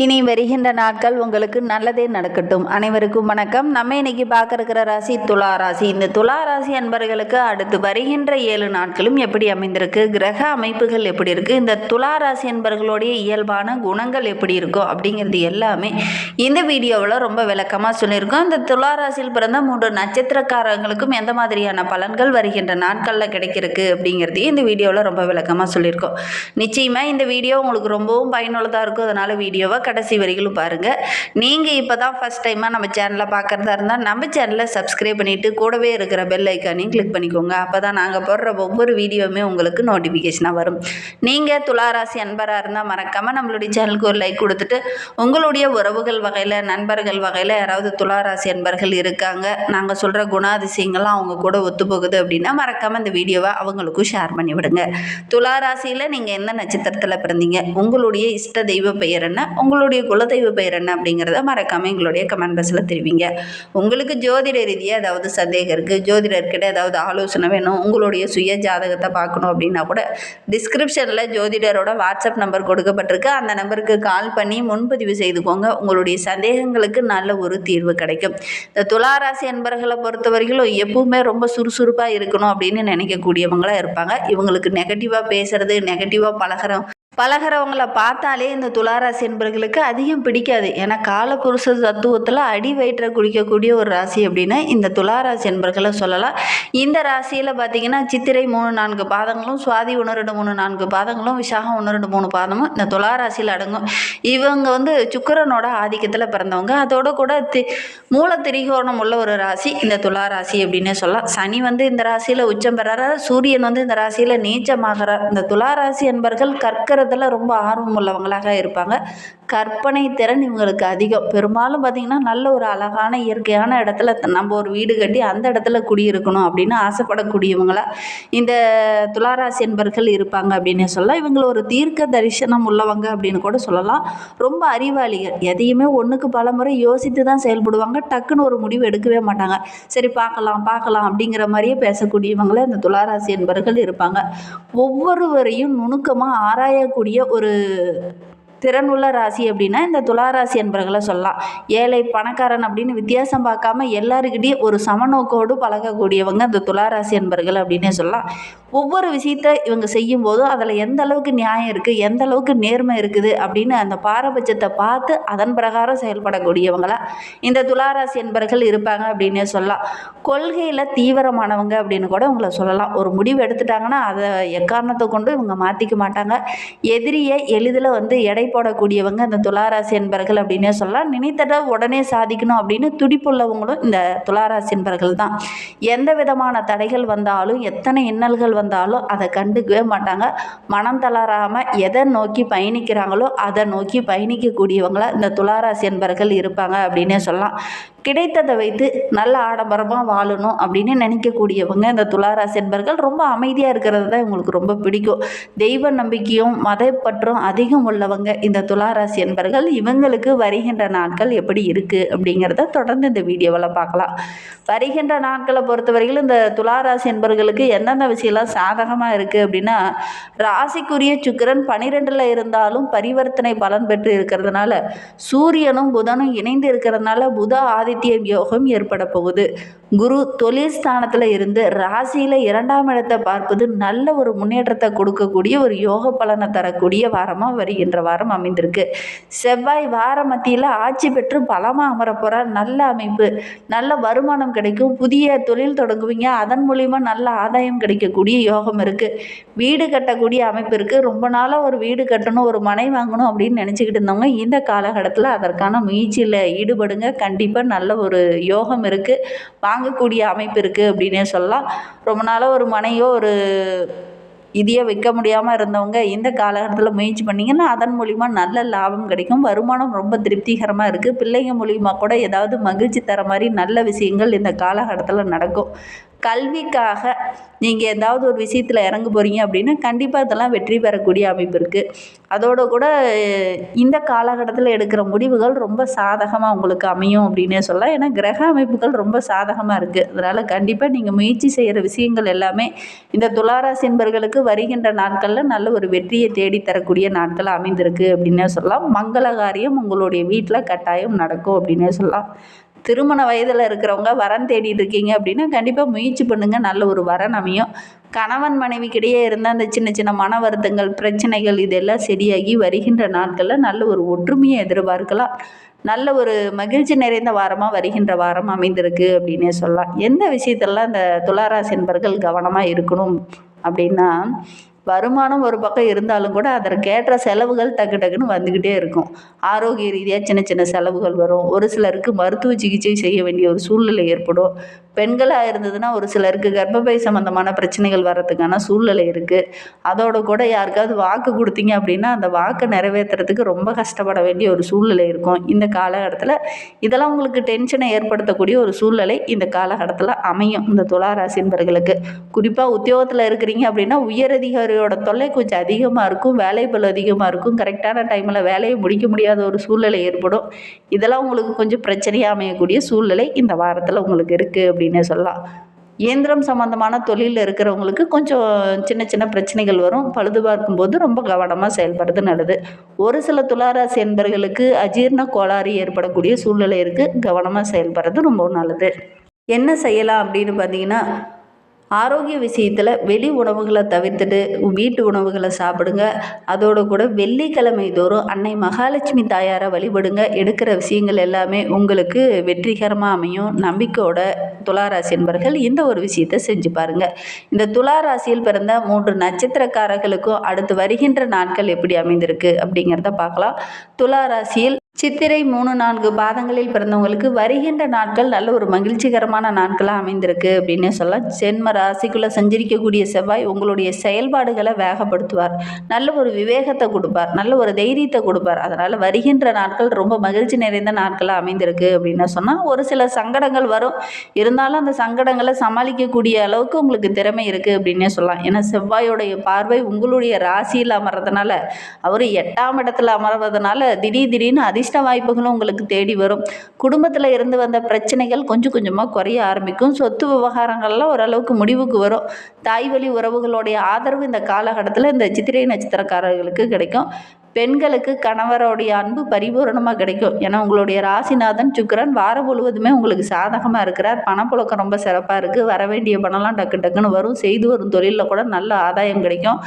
இனி வருகின்ற நாட்கள் உங்களுக்கு நல்லதே நடக்கட்டும். அனைவருக்கும் வணக்கம். நம்ம இன்னைக்கு பார்க்க இருக்கிற ராசி துலா ராசி. இந்த துலா ராசி அன்பர்களுக்கு அடுத்து வருகின்ற ஏழு நாட்களும் எப்படி அமைந்திருக்கு? கிரக அமைப்புகள் எப்படி இருக்குது இந்த துலா ராசி அன்பர்களுடைய இயல்பான குணங்கள் எப்படி இருக்கும் அப்படிங்கிறது எல்லாமே இந்த வீடியோவில் ரொம்ப விளக்கமாக சொல்லியிருக்கோம். இந்த துலா ராசியில் பிறந்த மூன்று நட்சத்திரக்காரங்களுக்கும் எந்த மாதிரியான பலன்கள் வருகின்ற நாட்களில் கிடைக்கிறதுக்கு அப்படிங்கிறதையும் இந்த வீடியோவில் ரொம்ப விளக்கமாக சொல்லியிருக்கோம். நிச்சயமாக இந்த வீடியோ உங்களுக்கு ரொம்பவும் பயனுள்ளதாக இருக்கும் அதனால் வீடியோவை கடைசி வரிகளும் பாருங்கள் நீங்கள் இப்போ தான் ஃபஸ்ட் டைமாக நம்ம சேனலை பார்க்குறதா இருந்தால் நம்ம சேனலை சப்ஸ்கிரைப் பண்ணிவிட்டு கூடவே இருக்கிற பெல் ஐக்கானையும் கிளிக் பண்ணிக்கோங்க. அப்போ தான் நாங்கள் போடுற ஒவ்வொரு வீடியோவுமே உங்களுக்கு நோட்டிஃபிகேஷனாக வரும். நீங்கள் துளாராசி அன்பராக இருந்தால் மறக்காமல் நம்மளுடைய சேனலுக்கு ஒரு லைக் கொடுத்துட்டு உங்களுடைய உறவுகள் வகையில் நண்பர்கள் வகையில் யாராவது துளாராசி அன்பர்கள் இருக்காங்க நாங்கள் சொல்கிற குணாதிசயங்கள்லாம் அவங்க கூட ஒத்து போகுது அப்படின்னா மறக்காமல் இந்த வீடியோவை அவங்களுக்கும் ஷேர் பண்ணி விடுங்க. துளாராசியில் நீங்கள் எந்த நட்சத்திரத்தில் பிறந்தீங்க? உங்களுடைய இஷ்ட தெய்வ பெயர் என்ன? உங்களுடைய குலதெய்வ பெயர் என்ன அப்படிங்கிறத மறக்காமல் எங்களுடைய கமெண்ட் பாக்ஸில் தெரிவிங்க. உங்களுக்கு ஜோதிட ரீதியாக ஏதாவது சந்தேகம் இருக்குது ஜோதிடர்கிட்ட ஏதாவது ஆலோசனை வேணும் உங்களுடைய சுய ஜாதகத்தை பார்க்கணும் அப்படின்னா கூட டிஸ்கிரிப்ஷனில் ஜோதிடரோட வாட்ஸ்அப் நம்பர் கொடுக்கப்பட்டிருக்கு. அந்த நம்பருக்கு கால் பண்ணி முன்பதிவு செய்துக்கோங்க. உங்களுடைய சந்தேகங்களுக்கு நல்ல ஒரு தீர்வு கிடைக்கும். இந்த துளாராசி அன்பர்களை பொறுத்த வரைக்கும் எப்பவுமே ரொம்ப சுறுசுறுப்பாக இருக்கணும் அப்படின்னு நினைக்கக்கூடியவங்களாக இருப்பாங்க. இவங்களுக்கு நெகட்டிவாக பேசுறது நெகட்டிவாக பழகிற பழகிறவங்கள பார்த்தாலே இந்த துளாராசி என்பர்களுக்கு அதிகம் பிடிக்காது. ஏன்னா காலபுருஷ தத்துவத்தில் அடி வயிற்றை குடிக்கக்கூடிய ஒரு ராசி அப்படின்னா இந்த துளாராசி என்பர்களை சொல்லலாம். இந்த ராசியில் பார்த்தீங்கன்னா சித்திரை மூணு நான்கு பாதங்களும் சுவாதி ஒன்று ரெண்டு மூணு நான்கு பாதங்களும் விசாகம் ஒன்று ரெண்டு மூணு பாதமும் இந்த துளாராசியில் அடங்கும். இவங்க வந்து சுக்கரனோட ஆதிக்கத்தில் பிறந்தவங்க. அதோட கூட தி மூல திரிகோணம் உள்ள ஒரு ராசி இந்த துளாராசி அப்படின்னு சொல்லலாம். சனி வந்து இந்த ராசியில் உச்சம் பெறாரு. சூரியன் வந்து இந்த ராசியில் நீச்சமாகிறார். இந்த துளாராசி என்பர்கள் கற்கிறதுல ரொம்ப ஆர்வம் உள்ளவங்களாக இருப்பாங்க. கற்பனை திறன் இவங்களுக்கு அதிகம். பெரும்பாலும் பார்த்திங்கன்னா நல்ல ஒரு அழகான இயற்கையான இடத்துல நம்ம ஒரு வீடு கட்டி அந்த இடத்துல குடியிருக்கணும் அப்படின்னு அப்படின்னு ஆசைப்படக்கூடியவங்களா இந்த துளாராசி என்பர்கள் இருப்பாங்க அப்படின்னு சொல்லலாம். இவங்களை ஒரு தீர்க்க தரிசனம் உள்ளவங்க அப்படின்னு கூட சொல்லலாம். ரொம்ப அறிவாளிகள். எதையுமே ஒன்றுக்கு பல முறை யோசித்து தான் செயல்படுவாங்க. டக்குன்னு ஒரு முடிவு எடுக்கவே மாட்டாங்க. சரி பார்க்கலாம் பார்க்கலாம் அப்படிங்கிற மாதிரியே பேசக்கூடியவங்களே இந்த துளாராசி என்பர்கள் இருப்பாங்க. ஒவ்வொருவரையும் நுணுக்கமாக ஆராயக்கூடிய ஒரு திறனுள்ள ராசி அப்படின்னா இந்த துளாராசி என்பர்களை சொல்லலாம். ஏழை பணக்காரன் அப்படின்னு வித்தியாசம் பார்க்காம எல்லாருக்கிட்டையும் ஒரு சமநோக்கோடு பழகக்கூடியவங்க இந்த துளாராசி என்பர்கள் அப்படின்னே சொல்லலாம். ஒவ்வொரு விஷயத்த இவங்க செய்யும் போதும் அதில் எந்த அளவுக்கு நியாயம் இருக்குது எந்த அளவுக்கு நேர்மை இருக்குது அப்படின்னு அந்த பாரபட்சத்தை பார்த்து அதன் பிரகாரம் செயல்படக்கூடியவங்களா இந்த துளாராசி என்பர்கள் இருப்பாங்க அப்படின்னே சொல்லலாம். கொள்கையில் தீவிரமானவங்க அப்படின்னு கூட உங்களை சொல்லலாம். ஒரு முடிவு எடுத்துட்டாங்கன்னா அதை எக்காரணத்தை கொண்டு இவங்க மாற்றிக்க மாட்டாங்க. எதிரியை எளிதில் வந்து எடை போடக்கூடியவங்க இந்த துளாராசி என்பர்கள் அப்படின்னே சொல்லலாம். நினைத்ததை உடனே சாதிக்கணும் அப்படின்னு துடிப்புள்ளவங்களும் இந்த துளாராசி என்பர்கள் தான். எந்த விதமான தடைகள் வந்தாலும் எத்தனை இன்னல்கள் வந்தாலும் அதை கண்டுக்கவே மாட்டாங்க. மனம் தளராமல் எதை நோக்கி பயணிக்கிறாங்களோ அதை நோக்கி பயணிக்கக்கூடியவங்களாக இந்த துளாராசி என்பர்கள் இருப்பாங்க அப்படின்னே சொல்லலாம். கிடைத்ததை வைத்து நல்ல ஆடம்பரமாக வாழணும் அப்படின்னு நினைக்கக்கூடியவங்க இந்த துளாராசி என்பர்கள் ரொம்ப அமைதியாக இருக்கிறது தான் இவங்களுக்கு ரொம்ப பிடிக்கும். தெய்வ நம்பிக்கையும் மதப்பற்றும் அதிகம் உள்ளவங்க இந்த துளாராசி என்பர்கள். இவங்களுக்கு வருகின்ற நாட்கள் எப்படி இருக்குது அப்படிங்கிறத தொடர்ந்து இந்த வீடியோவில் பார்க்கலாம். வருகின்ற நாட்களை பொறுத்தவரையில் இந்த துளாராசி என்பர்களுக்கு எந்தெந்த விஷயம்லாம் சாதகமாக இருக்குது அப்படின்னா ராசிக்குரிய சுக்கிரன் பனிரெண்டில் இருந்தாலும் பரிவர்த்தனை பலன் பெற்று இருக்கிறதுனால சூரியனும் புதனும் இணைந்து இருக்கிறதுனால புத ஆதித்ய யோகம் ஏற்பட போகுது. குரு தொழில் ஸ்தானத்தில் இருந்து ராசியில் இரண்டாம் இடத்தை பார்ப்பது நல்ல ஒரு முன்னேற்றத்தை கொடுக்கக்கூடிய ஒரு யோக பலனை தரக்கூடிய வாரமாக வருகின்ற வாரம் அமைந்திருக்கு. செவ்வாய் வார மத்தியில் ஆட்சி பெற்று பலமாக அமர போகிற நல்ல அமைப்பு நல்ல வருமானம் கிடைக்கும். புதிய தொழில் தொடங்குவீங்க. அதன் மூலிமா நல்ல ஆதாயம் கிடைக்கக்கூடிய யோகம் இருக்குது வீடு கட்டக்கூடிய அமைப்பு இருக்குது ரொம்ப நாளாக ஒரு வீடு கட்டணும் ஒரு மனை வாங்கணும் அப்படின்னு நினச்சிக்கிட்டு இருந்தவங்க இந்த காலகட்டத்தில் அதற்கான முயற்சியில் ஈடுபடுங்க. கண்டிப்பாக நல்ல ஒரு யோகம் இருக்குது வாங்கக்கூடிய அமைப்பு இருக்குது அப்படின்னே சொல்லலாம். ரொம்ப நாளாக ஒரு மனையோ ஒரு இதையே விற்க முடியாமல் இருந்தவங்க இந்த காலகட்டத்தில் முயற்சி பண்ணிங்கன்னா அதன் மூலிமா நல்ல லாபம் கிடைக்கும். வருமானம் ரொம்ப திருப்திகரமாக இருக்குது பிள்ளைங்க மூலிமா கூட ஏதாவது மகிழ்ச்சி தர மாதிரி நல்ல விஷயங்கள் இந்த காலகட்டத்தில் நடக்கும். கல்விக்காக நீங்கள் ஏதாவது ஒரு விஷயத்தில் இறங்க போகிறீங்க அப்படின்னா கண்டிப்பாக இதெல்லாம் வெற்றி பெறக்கூடிய அமைப்பு இருக்குது அதோடு கூட இந்த காலகட்டத்தில் எடுக்கிற முடிவுகள் ரொம்ப சாதகமாக உங்களுக்கு அமையும் அப்படின்னே சொல்லலாம். ஏன்னா கிரக அமைப்புகள் ரொம்ப சாதகமாக இருக்குது அதனால் கண்டிப்பாக நீங்கள் முயற்சி செய்கிற விஷயங்கள் எல்லாமே இந்த துளாராசி என்பர்களுக்கு வருகின்ற நாட்களில் நல்ல ஒரு வெற்றியை தேடித்தரக்கூடிய நாட்கள் அமைந்திருக்கு அப்படின்னே சொல்லலாம். மங்கள காரியம் உங்களுடைய வீட்டில் கட்டாயம் நடக்கும் அப்படின்னே சொல்லலாம். திருமண வயதில் இருக்கிறவங்க வரன் தேடிட்டு இருக்கீங்க அப்படின்னா கண்டிப்பாக முயற்சி பண்ணுங்கள் நல்ல ஒரு வரன் அமையும். கணவன் மனைவிக்கிடையே இருந்த அந்த சின்ன சின்ன மன வருத்தங்கள் பிரச்சனைகள் இதெல்லாம் சரியாகி வருகின்ற நாட்களில் நல்ல ஒரு ஒற்றுமையை எதிர்பார்க்கலாம். நல்ல ஒரு மகிழ்ச்சி நிறைந்த வாரமாக வருகின்ற வாரம் அமைந்திருக்கு அப்படின்னே சொல்லலாம். எந்த விஷயத்தெல்லாம் இந்த துளாராசி நண்பர்கள் கவனமாக இருக்கணும் அப்படின்னா வருமானம் ஒரு பக்கம் இருந்தாலும் கூட அதற்கேற்ற செலவுகள் டக்கு டக்குன்னு வந்துக்கிட்டே இருக்கும். ஆரோக்கிய ரீதியாக சின்ன சின்ன செலவுகள் வரும். ஒரு சிலருக்கு மருத்துவ சிகிச்சை செய்ய வேண்டிய ஒரு சூழ்நிலை ஏற்படும். பெண்களாக இருந்ததுன்னா ஒரு சிலருக்கு கர்ப்பப்பை சம்மந்தமான பிரச்சனைகள் வர்றதுக்கான சூழ்நிலை இருக்குது அதோட கூட யாருக்காவது வாக்கு கொடுத்தீங்க அப்படின்னா அந்த வாக்கை நிறைவேற்றுறதுக்கு ரொம்ப கஷ்டப்பட வேண்டிய ஒரு சூழ்நிலை இருக்கும். இந்த காலகட்டத்தில் இதெல்லாம் உங்களுக்கு டென்ஷனை ஏற்படுத்தக்கூடிய ஒரு சூழ்நிலை இந்த காலகட்டத்தில் அமையும். இந்த துளாராசி என்பர்களுக்கு. குறிப்பாக உத்தியோகத்தில் இருக்கிறீங்க அப்படின்னா உயரதிகாரியோட தொல்லை கொஞ்சம் அதிகமாக இருக்கும் வேலைப்பளு அதிகமாக இருக்கும். கரெக்டான டைமில் வேலையை முடிக்க முடியாத ஒரு சூழ்நிலை ஏற்படும். இதெல்லாம் உங்களுக்கு கொஞ்சம் பிரச்சனையாக அமையக்கூடிய சூழ்நிலை இந்த வாரத்தில் உங்களுக்கு இருக்குது அப்படின்னு சொல்லலாம். இயந்திரம் சம்மந்தமான தொழிலில் இருக்கிறவங்களுக்கு கொஞ்சம் சின்ன சின்ன பிரச்சனைகள் வரும். பழுது பார்க்கும்போது ரொம்ப கவனமாக செயல்படுறது நல்லது. ஒரு சில துளாராசி என்பர்களுக்கு அஜீரண கோளாறு ஏற்படக்கூடிய சூழ்நிலை இருக்குது கவனமாக செயல்படுறது ரொம்ப நல்லது. என்ன செய்யலாம் அப்படின்னு பார்த்தீங்கன்னா ஆரோக்கிய விஷயத்தில் வெளி உணவுகளை தவிர்த்துட்டு வீட்டு உணவுகளை சாப்பிடுங்க. அதோடு கூட வெள்ளிக்கிழமை தோறும் அன்னை மகாலட்சுமி தாயாரை வழிபடுங்க. எடுக்கிற விஷயங்கள் எல்லாமே உங்களுக்கு வெற்றிகரமாக அமையும். நம்பிக்கையோட துளாராசி என்பர்கள் இந்த ஒரு விஷயத்தை செஞ்சு பாருங்கள் இந்த துளாராசியில் பிறந்த மூன்று நட்சத்திரக்காரர்களுக்கும் அடுத்து வருகின்ற நாட்கள் எப்படி அமைந்திருக்கு அப்படிங்கிறத பார்க்கலாம். துளாராசியில் சித்திரை மூணு நான்கு பாதங்களில் பிறந்தவங்களுக்கு வருகின்ற நாட்கள் நல்ல ஒரு மகிழ்ச்சிகரமான நாட்களாக அமைந்திருக்கு அப்படின்னு சொல்லலாம் ஜென்ம ராசிக்குள்ளே சஞ்சரிக்கக்கூடிய செவ்வாய் உங்களுடைய செயல்பாடுகளை வேகப்படுத்துவார். நல்ல ஒரு விவேகத்தை கொடுப்பார். நல்ல ஒரு தைரியத்தை கொடுப்பார். அதனால் வருகின்ற நாட்கள் ரொம்ப மகிழ்ச்சி நிறைந்த நாட்களாக அமைந்திருக்கு அப்படின்னு சொன்னால் ஒரு சில சங்கடங்கள் வரும். இருந்தாலும் அந்த சங்கடங்களை சமாளிக்கக்கூடிய அளவுக்கு உங்களுக்கு திறமை இருக்குது அப்படின்னே சொல்லலாம். ஏன்னா செவ்வாயோடைய பார்வை உங்களுடைய ராசியில் அமர்றதுனால அவர் எட்டாம் இடத்துல அமர்வதனால திடீர் திடீர்னு அதிர்ஷ்ட வாய்ப்புகளும் உங்களுக்கு தேடி வரும். குடும்பத்தில் இருந்து வந்த பிரச்சனைகள் கொஞ்சம் கொஞ்சமாக குறைய ஆரம்பிக்கும். சொத்து விவகாரங்கள்லாம் ஓரளவுக்கு முடிவுக்கு வரும். தாய் வழி உறவுகளுடைய ஆதரவு இந்த காலகட்டத்தில் இந்த சித்திரை நட்சத்திரக்காரர்களுக்கு கிடைக்கும். பெண்களுக்கு கணவருடைய அன்பு பரிபூரணமாக கிடைக்கும். ஏன்னா உங்களுடைய ராசிநாதன் சுக்கிரன் வாரம் முழுவதுமே உங்களுக்கு சாதகமாக இருக்கிறார். பணப்புழக்கம் ரொம்ப சிறப்பாக இருக்குது வர வேண்டிய பணம்லாம் டக்கு டக்குன்னு வரும். செய்து வரும் தொழிலில் கூட நல்ல ஆதாயம் கிடைக்கும்.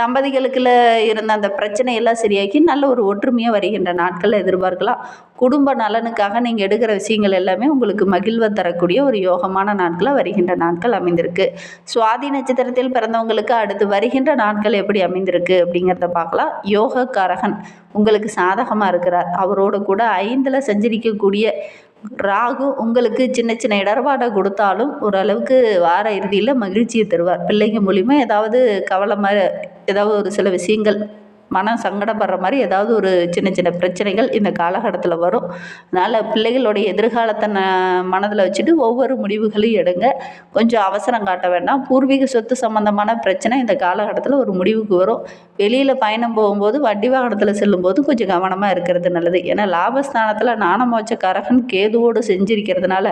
தம்பதிகளுக்குள்ள இருந்த அந்த பிரச்சனையெல்லாம் சரியாக்கி நல்ல ஒரு ஒற்றுமையாக வருகின்ற நாட்களில் எதிர்பார்க்கலாம். குடும்ப நலனுக்காக நீங்கள் எடுக்கிற விஷயங்கள் எல்லாமே உங்களுக்கு மகிழ்வை தரக்கூடிய ஒரு யோகமான நாட்களாக வருகின்ற நாட்கள் அமைந்திருக்கு. சுவாதி நட்சத்திரத்தில் பிறந்தவங்களுக்கு அடுத்து வருகின்ற நாட்கள் எப்படி அமைந்திருக்கு அப்படிங்கிறத பார்க்கலாம். யோகக்காரகன் உங்களுக்கு சாதகமாக இருக்கிறார். அவரோட கூட ஐந்தில் சஞ்சரிக்கக்கூடிய ராகு உங்களுக்கு சின்ன சின்ன இடர்பாடை கொடுத்தாலும் ஓரளவுக்கு வார இறுதியில் மகிழ்ச்சியை தருவார். பிள்ளைங்க மூலிமா ஏதாவது கவலை மாதிரி ஏதாவது ஒரு சில விஷயங்கள் மனம் சங்கடப்படுற மாதிரி ஏதாவது ஒரு சின்ன சின்ன பிரச்சனைகள் இந்த காலகட்டத்தில் வரும். அதனால் பிள்ளைகளுடைய எதிர்காலத்தை ந மனதில் வச்சுட்டு ஒவ்வொரு முடிவுகளையும் எடுங்க. கொஞ்சம் அவசரம் காட்ட வேண்டாம். பூர்வீக சொத்து சம்மந்தமான பிரச்சனை இந்த காலகட்டத்தில் ஒரு முடிவுக்கு வரும். வெளியில் பயணம் போகும்போது வண்டி வாகனத்தில் செல்லும்போது கொஞ்சம் கவனமாக இருக்கிறது நல்லது. ஏன்னா லாபஸ்தானத்தில் கரகன் கேதுவோடு செஞ்சிருக்கிறதுனால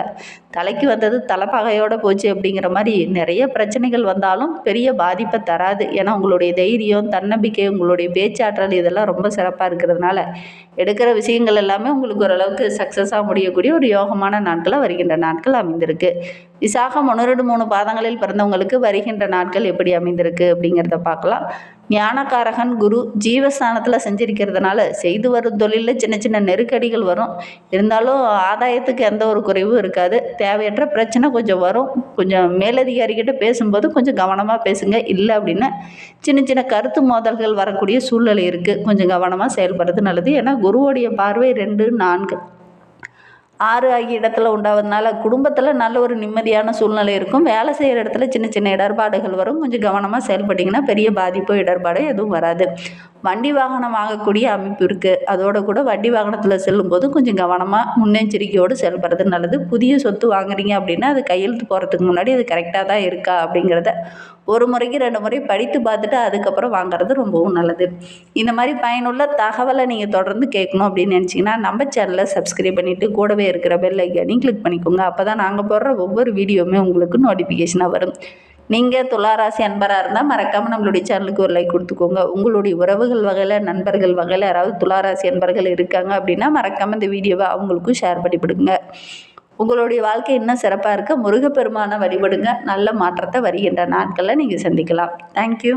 தலைக்கு வந்தது தலைப்பகையோடு போச்சு அப்படிங்கிற மாதிரி நிறைய பிரச்சனைகள் வந்தாலும் பெரிய பாதிப்பை தராது. ஏன்னா உங்களுடைய தைரியம் தன்னம்பிக்கை உங்களுடைய பேச்சு பேச்சாற்றல் இதெல்லாம் ரொம்ப சிறப்பாக இருக்கிறதுனால எடுக்கிற விஷயங்கள் எல்லாமே உங்களுக்கு ஓரளவுக்கு சக்ஸஸாக முடியக்கூடிய ஒரு யோகமான நாட்களாக வருகின்ற நாட்கள் அமைந்திருக்கு. விசாகம் ஒன்று மூணு பாதங்களில் பிறந்தவங்களுக்கு வருகின்ற நாட்கள் எப்படி அமைந்திருக்கு அப்படிங்கிறத பார்க்கலாம். ஞானக்காரகன் குரு ஜீவஸ்தானத்தில் செஞ்சிருக்கிறதுனால செய்து வரும் தொழிலில் சின்ன சின்ன நெருக்கடிகள் வரும். இருந்தாலும் ஆதாயத்துக்கு எந்த ஒரு குறைவும் இருக்காது. தேவையற்ற பிரச்சனை கொஞ்சம் வரும். கொஞ்சம் மேலதிகாரிகிட்ட பேசும்போது கொஞ்சம் கவனமாக பேசுங்க. இல்லை அப்படின்னா சின்ன சின்ன கருத்து மோதல்கள் வரக்கூடிய சூழ்நிலை இருக்குது கொஞ்சம் கவனமாக செயல்படுறது நல்லது. ஏன்னா குருவோடைய பார்வை ரெண்டு நான்கு. ஆறு ஆகிய இடத்துல உண்டாவதுனால குடும்பத்தில் நல்ல ஒரு நிம்மதியான சூழ்நிலை இருக்கும். வேலை செய்கிற இடத்துல சின்ன சின்ன இடர்பாடுகள் வரும். கொஞ்சம் கவனமாக செயல்பட்டிங்கன்னா பெரிய பாதிப்போ இடர்பாடோ எதுவும் வராது. வண்டி வாகனம் வாங்கக்கூடிய அமைப்பு இருக்குது அதோட கூட வண்டி வாகனத்தில் செல்லும்போது கொஞ்சம் கவனமாக முன்னெச்சரிக்கையோடு செயல்படுறது நல்லது. புதிய சொத்து வாங்குறீங்க அப்படின்னா அது கையெழுத்து போகிறதுக்கு முன்னாடி அது கரெக்டாக தான் இருக்கா அப்படிங்கிறத ஒரு முறைக்கு ரெண்டு முறை படித்து பார்த்துட்டு அதுக்கப்புறம் வாங்குறது ரொம்பவும் நல்லது. இந்த மாதிரி பயனுள்ள தகவலை நீங்கள் தொடர்ந்து கேட்கணும் அப்படின்னு நினச்சிங்கன்னா நம்ம சேனலை சப்ஸ்கிரைப் பண்ணிவிட்டு கூடவே இருக்கிற பெல் ஐக்கானையும் கிளிக் பண்ணிக்கோங்க. அப்போ தான் நாங்கள் போடுற ஒவ்வொரு வீடியோவுமே உங்களுக்கு நோட்டிஃபிகேஷனாக வரும். நீங்கள் துளாராசி அன்பராக இருந்தால் மறக்காமல் நம்மளுடைய சேனலுக்கு ஒரு லைக் கொடுத்துக்கோங்க. உங்களுடைய உறவுகள் வகையில் நண்பர்கள் வகையில் யாராவது துளாராசி அன்பர்கள் இருக்காங்க அப்படின்னா மறக்காமல் இந்த வீடியோவை அவங்களுக்கும் ஷேர் பண்ணி கொடுங்க. உங்களுடைய வாழ்க்கை இன்னும் சிறப்பாக இருக்க. முருகப்பெருமானை வழிபடுங்க. நல்ல மாற்றத்தை வருகின்ற நாட்களில் நீங்கள் சந்திக்கலாம். தேங்க்யூ